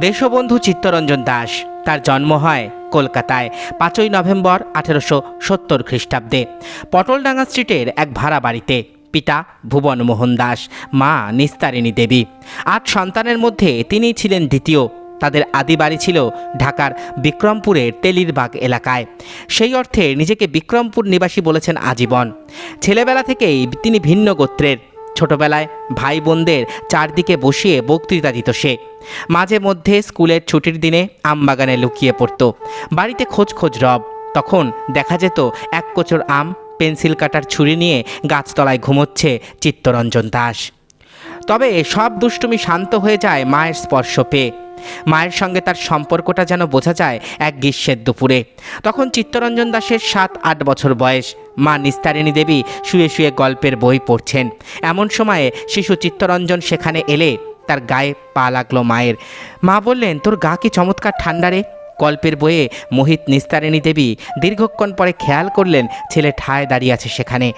দেশবন্ধু চিত্তরঞ্জন দাস। তার জন্ম হয় কলকাতায়, পাঁচই নভেম্বর আঠেরোশো সত্তর খ্রিস্টাব্দে। পটলডাঙ্গা স্ট্রিটের এক ভাড়া বাড়িতে। পিতা ভুবন মোহন দাস, মা নিস্তারিণী দেবী। আট সন্তানের মধ্যে তিনিই ছিলেন দ্বিতীয়। তাদের আদি বাড়ি ছিল ঢাকার বিক্রমপুরের তেলিরবাগ এলাকায়। সেই অর্থে নিজেকে বিক্রমপুর নিবাসী বলেছেন আজীবন। ছেলেবেলা থেকেই তিনি ভিন্ন গোত্রের। ছোটবেলায় ভাই বোনদের চারদিকে বসিয়ে বক্তৃতা দিত সে। মাঝে মধ্যে স্কুলের ছুটির দিনে আমবাগানে লুকিয়ে পড়ত। বাড়িতে খোঁজ খোঁজ রব। তখন দেখা যেত এক কোচর আম, পেন্সিল কাটার ছুরি নিয়ে গাছতলায় ঘুমোচ্ছে চিত্তরঞ্জন দাস। তবে সব দুষ্টুমি শান্ত হয়ে যায় মায়ের স্পর্শ পেয়ে। মায়ের সঙ্গে তার সম্পর্কটা যেন বোঝা যায় এক গ্রীষ্মের দুপুরে। তখন চিত্তরঞ্জন দাসের সাত, আট বছর বয়স। মা নিস্তারিণী দেবী শুয়ে শুয়ে গল্পের বই পড়ছেন। এমন সময়ে শিশু চিত্তরঞ্জন সেখানে এলে তার গায়ে পা লাগল মায়ের। মা বললেন, তোর গা কি চমৎকার ঠান্ডা রে? গল্পের বইয়ে মোহিত নিস্তারিণী দেবী দীর্ঘক্ষণ পরে খেয়াল করলেন, ছেলে ঠায় দাঁড়িয়ে আছে সেখানে।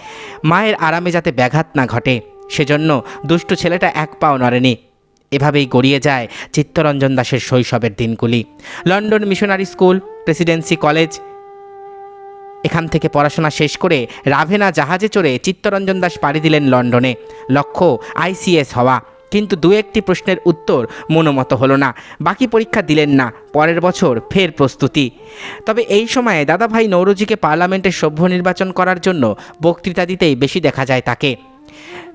মায়ের আরামে যাতে ব্যাঘাত না ঘটে। সেজন্য দুষ্টু ছেলেটা এক পাও নড়েনি। এভাবেই গড়িয়ে যায় চিত্তরঞ্জন দাসের শৈশবের দিনগুলি। London missionary school, Presidency College, এখান থেকে পড়াশোনা শেষ করে রাভেনা জাহাজে চড়ে চিত্তরঞ্জন দাস পাড়ি দিলেন লন্ডনে। লক্ষ্য, আইসিএস হওয়া। কিন্তু দু একটি প্রশ্নের উত্তর মনোমতো হলো না। বাকি পরীক্ষা দিলেন না। পরের বছর ফের প্রস্তুতি। তবে এই সময়ে দাদাভাই নৌরজিকে পার্লামেন্টের সভ্য নির্বাচন করার জন্য বক্তৃতা দিতেই বেশি দেখা যায় তাকে।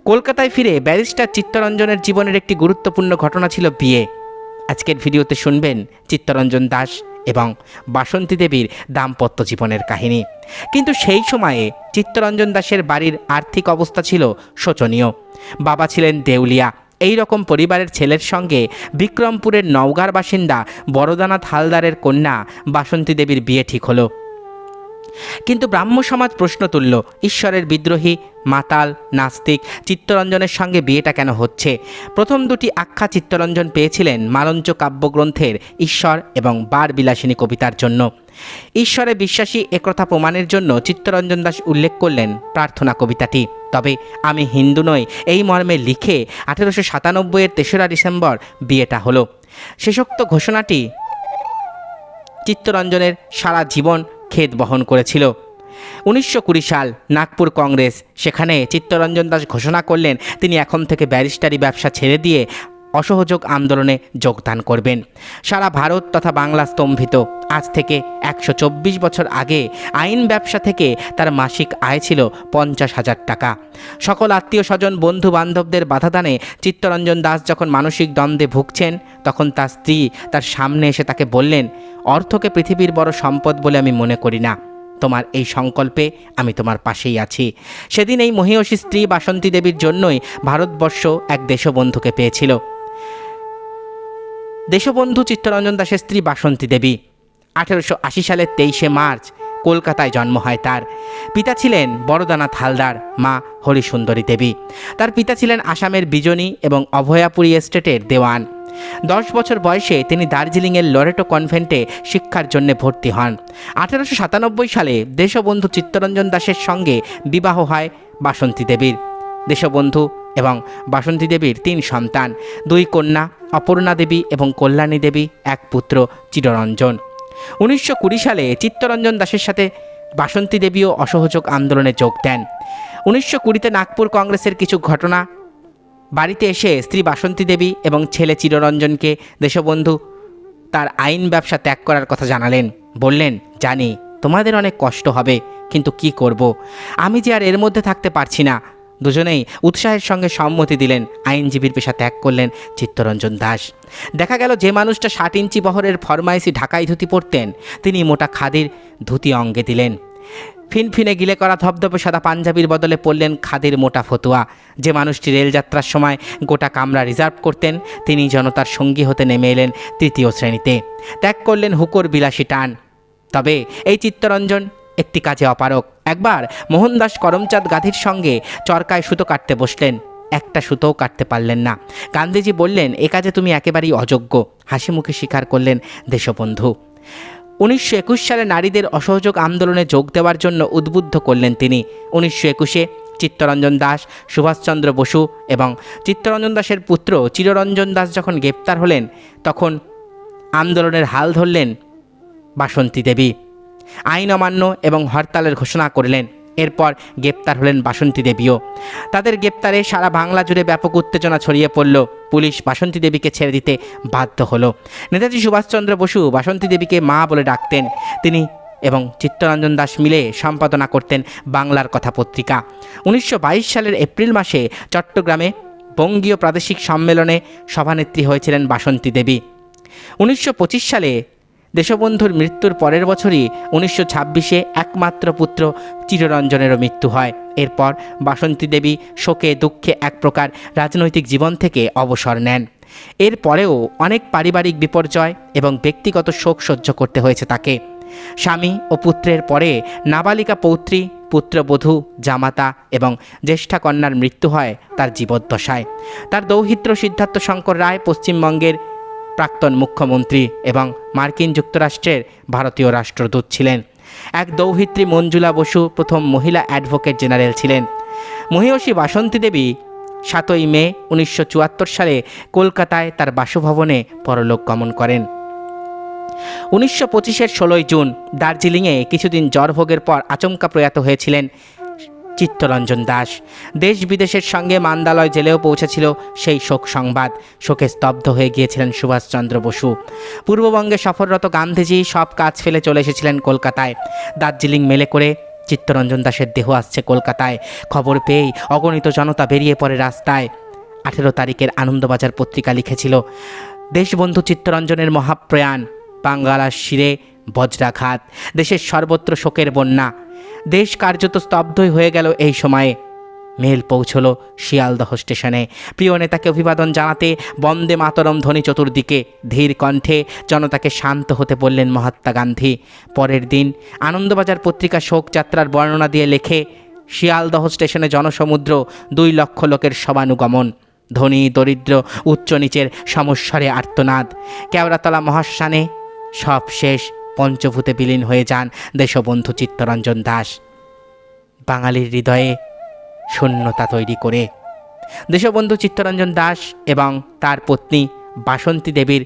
কলকাতায় ফিরে ব্যারিস্টার চিত্তরঞ্জনের জীবনের একটি গুরুত্বপূর্ণ ঘটনা ছিল বিয়ে। আজকের ভিডিওতে শুনবেন চিত্তরঞ্জন দাস এবং বাসন্তী দেবীর দাম্পত্য জীবনের কাহিনী। কিন্তু সেই সময়ে চিত্তরঞ্জন দাসের বাড়ির আর্থিক অবস্থা ছিল শোচনীয়। বাবা ছিলেন দেউলিয়া। এই রকম পরিবারের ছেলের সঙ্গে বিক্রমপুরের নওগাঁর বাসিন্দা বড়দানাথ হালদারের কন্যা বাসন্তী দেবীর বিয়ে ঠিক হলো। কিন্তু ব্রাহ্ম সমাজ প্রশ্ন তুলল, ঈশ্বরের বিদ্রোহী, মাতাল, নাস্তিক, চিত্তরঞ্জনের সঙ্গে বিয়েটা কেন হচ্ছে? প্রথম দুটি আখ্যা চিত্তরঞ্জন পেয়েছিলেন মালঞ্চ কাব্যগ্রন্থের ঈশ্বর এবং বার বিলাসিনী কবিতার জন্য। ঈশ্বরে বিশ্বাসী একথা প্রমাণের জন্য চিত্তরঞ্জন দাস উল্লেখ করলেন প্রার্থনা কবিতাটি। তবে আমি হিন্দু নই, এই মর্মে লিখে আঠেরোশো সাতানব্বইয়ের তেসরা ডিসেম্বর বিয়েটা হলো। শেষোক্ত ঘোষণাটি চিত্তরঞ্জনের সারা জীবন খেদ বহন করেছিল। উনিশশো কুড়ি সাল নাগপুর কংগ্রেস সেখানে চিত্তরঞ্জন দাস ঘোষণা করলেন, তিনি এখন থেকে ব্যারিস্টারি ব্যবসা ছেড়ে দিয়ে অসহযোগ আন্দোলনে যোগদান করবেন। সারা ভারত তথা বাংলা স্তম্ভিত। আজ থেকে একশো চব্বিশ বছর আগে আইন ব্যবসা থেকে তার মাসিক আয় ছিল পঞ্চাশ হাজার টাকা। সকল আত্মীয় স্বজন বন্ধু বান্ধবদের বাধাদানে চিত্তরঞ্জন দাস যখন মানসিক দ্বন্দ্বে ভুগছেন, তখন তার স্ত্রী তার সামনে এসে তাকে বললেন, অর্থকে পৃথিবীর বড় সম্পদ বলে আমি মনে করি না। তোমার এই সংকল্পে আমি তোমার পাশেই আছি। সেদিন এই মহিয়সী স্ত্রী বাসন্তী দেবীর জন্যই ভারতবর্ষ এক দেশবন্ধুকে পেয়েছিল। দেশবন্ধু চিত্তরঞ্জন দাসের স্ত্রী বাসন্তী দেবী। আঠেরোশো আশি সালের তেইশে মার্চ কলকাতায় জন্ম হয় তার। পিতা ছিলেন বড়দানাথ হালদার, মা হরিসুন্দরী দেবী। তার পিতা ছিলেন আসামের বিজনী এবং অভয়াপুরী এস্টেটের দেওয়ান। দশ বছর বয়সে তিনি দার্জিলিংয়ের লরেটো কনভেন্টে শিক্ষার জন্য ভর্তি হন। আঠেরোশো সাতানব্বই সালে দেশবন্ধু চিত্তরঞ্জন দাসের সঙ্গে বিবাহ হয় বাসন্তী দেবীর। দেশবন্ধু এবং বাসন্তী দেবীর তিন সন্তান। দুই কন্যা, অপর্ণা দেবী এবং কল্যাণী দেবী, এক পুত্র, চিররঞ্জন। উনিশশো কুড়ি সালে চিত্তরঞ্জন দাসের সাথে বাসন্তী দেবীও অসহযোগ আন্দোলনে যোগ দেন। উনিশশো কুড়িতে নাগপুর কংগ্রেসের কিছু ঘটনা, বাড়িতে এসে স্ত্রী বাসন্তী দেবী এবং ছেলে চিররঞ্জনকে দেশবন্ধু তার আইন ব্যবসা ত্যাগ করার কথা জানালেন। বললেন, জানি, তোমাদের অনেক কষ্ট হবে, কিন্তু কি করব। আমি যে আর এর মধ্যে থাকতে পারছি না। দুজনেই উৎসাহের সঙ্গে সম্মতি দিলেন, আইনজীবীর পেশা ত্যাগ করলেন চিত্তরঞ্জন দাস। দেখা গেল যে মানুষটা ষাট ইঞ্চি বহরের ফরমাইশি ঢাকাই ধুতি পরতেন, তিনি মোটা খাদির ধুতি অঙ্গে দিলেন। ফিনফিনে গিলে করা ধপধপে সাদা পাঞ্জাবির বদলে পড়লেন খাদের মোটা ফতুয়া। যে মানুষটি রেলযাত্রার সময় গোটা কামরা রিজার্ভ করতেন, তিনি জনতার সঙ্গী হতে নেমে এলেন তৃতীয় শ্রেণীতে। ত্যাগ করলেন হুকোর বিলাসী টান। তবে এই চিত্তরঞ্জন একটি কাজে অপারক একবার মোহনদাস করমচাঁদ গাধীর সঙ্গে চরকায় সুতো কাটতে বসলেন। একটা সুতোও কাটতে পারলেন না। গান্ধীজি বললেন, এ কাজে তুমি একেবারেই অযোগ্য। হাসি মুখে স্বীকার করলেন দেশবন্ধু। উনিশশো একুশ সালে নারীদের অসহযোগ আন্দোলনে যোগ দেওয়ার জন্য উদ্বুদ্ধ করলেন তিনি। উনিশশো একুশে চিত্তরঞ্জন দাস, সুভাষচন্দ্র বসু এবং চিত্তরঞ্জন দাসের পুত্র চিররঞ্জন দাস যখন গ্রেপ্তার হলেন, তখন আন্দোলনের হাল ধরলেন বাসন্তী দেবী। আইন অমান্য এবং হরতালের ঘোষণা করলেন। এরপর গ্রেপ্তার হলেন বাসন্তী দেবীও। তাদের গ্রেপ্তারে সারা বাংলা জুড়ে ব্যাপক উত্তেজনা ছড়িয়ে পড়ল। পুলিশ বাসন্তী দেবীকে ছেড়ে দিতে বাধ্য হলো। নেতাজি সুভাষচন্দ্র বসু বাসন্তী দেবীকে মা বলে ডাকতেন। তিনি এবং চিত্তরঞ্জন দাস মিলে সম্পাদনা করতেন বাংলার কথা পত্রিকা। উনিশশো বাইশ সালের এপ্রিল মাসে চট্টগ্রামে বঙ্গীয় প্রাদেশিক সম্মেলনে সভানেত্রী হয়েছিলেন বাসন্তী দেবী। উনিশশো পঁচিশ সালে দেশবন্ধুর মৃত্যুর পরের বছরই উনিশশো ছাব্বিশে একমাত্র পুত্র চিররঞ্জনেরও মৃত্যু হয়। এরপর বাসন্তী দেবী শোকে দুঃখে এক প্রকার রাজনৈতিক জীবন থেকে অবসর নেন। এরপরেও অনেক পারিবারিক বিপর্যয় এবং ব্যক্তিগত শোক সহ্য করতে হয়েছে তাকে। স্বামী ও পুত্রের পরে নাবালিকা পৌত্রী পুত্রবধূ জামাতা এবং জ্যেষ্ঠা কন্যার মৃত্যু হয় তার জীবদ্দশায়। তার দৌহিত্র সিদ্ধার্থ শঙ্কর রায় পশ্চিমবঙ্গের প্রাক্তন মুখ্যমন্ত্রী এবং মার্কিন যুক্তরাষ্ট্রের ভারতীয় রাষ্ট্রদূত ছিলেন। এক দৌহিত্রী মঞ্জুলা বসু প্রথম মহিলা অ্যাডভোকেট জেনারেল ছিলেন। মহিষী বাসন্তী দেবী সাতই মে উনিশশো চুয়াত্তর সালে কলকাতায় তার বাসভবনে পরলোক গমন করেন। উনিশশো পঁচিশের ষোলোই জুন দার্জিলিংয়ে কিছুদিন জ্বরভোগের পর আচমকা প্রয়াত হয়েছিলেন। চিত্তরঞ্জন দাস। দেশ বিদেশের সঙ্গে মান্দালয় জেলেও পৌঁছেছিল সেই শোক সংবাদ। শোকে স্তব্ধ হয়ে গিয়েছিলেন সুভাষচন্দ্র বসু। পূর্ববঙ্গে সফররত গান্ধীজি সব কাজ ফেলে চলে এসেছিলেন কলকাতায়। দার্জিলিং মেলে করে চিত্তরঞ্জন দাসের দেহ আসছে কলকাতায়। খবর পেয়েই অগণিত জনতা বেরিয়ে পড়ে রাস্তায়। আঠেরো তারিখের আনন্দবাজার পত্রিকা লিখেছিল, দেশবন্ধু চিত্তরঞ্জনের মহাপ্রয়াণ, বাঙ্গালার শিরে বজ্রাঘাত। দেশের সর্বত্র শোকের বন্যা দেশ কার্যত স্তব্ধই হয়ে গেল এই সময়ে। মেল পৌঁছলো শিয়ালদহ স্টেশনে। প্রিয় নেতাকে অভিবাদন জানাতে বন্দে মাতরম ধ্বনি চতুর্দিকে ধীর কণ্ঠে জনতাকে শান্ত হতে বললেন মহাত্মা গান্ধী। পরের দিন আনন্দবাজার পত্রিকা শোকযাত্রার বর্ণনা দিয়ে লেখে, শিয়ালদহ স্টেশনে জনসমুদ্র, দুই লক্ষ লোকের সবানুগমন ধনী, দরিদ্র, উচ্চ নিচের সমস্বরে আর্তনাদ। কেওড়াতলা মহাশ্মানে সব শেষ। পঞ্চভূতে বিলীন হয়ে যান দেশবন্ধু চিত্তরঞ্জন দাস। বাঙালির হৃদয়ে শূন্যতা তৈরি করে। দেশবন্ধু চিত্তরঞ্জন দাস এবং তার পত্নী বাসন্তী দেবীর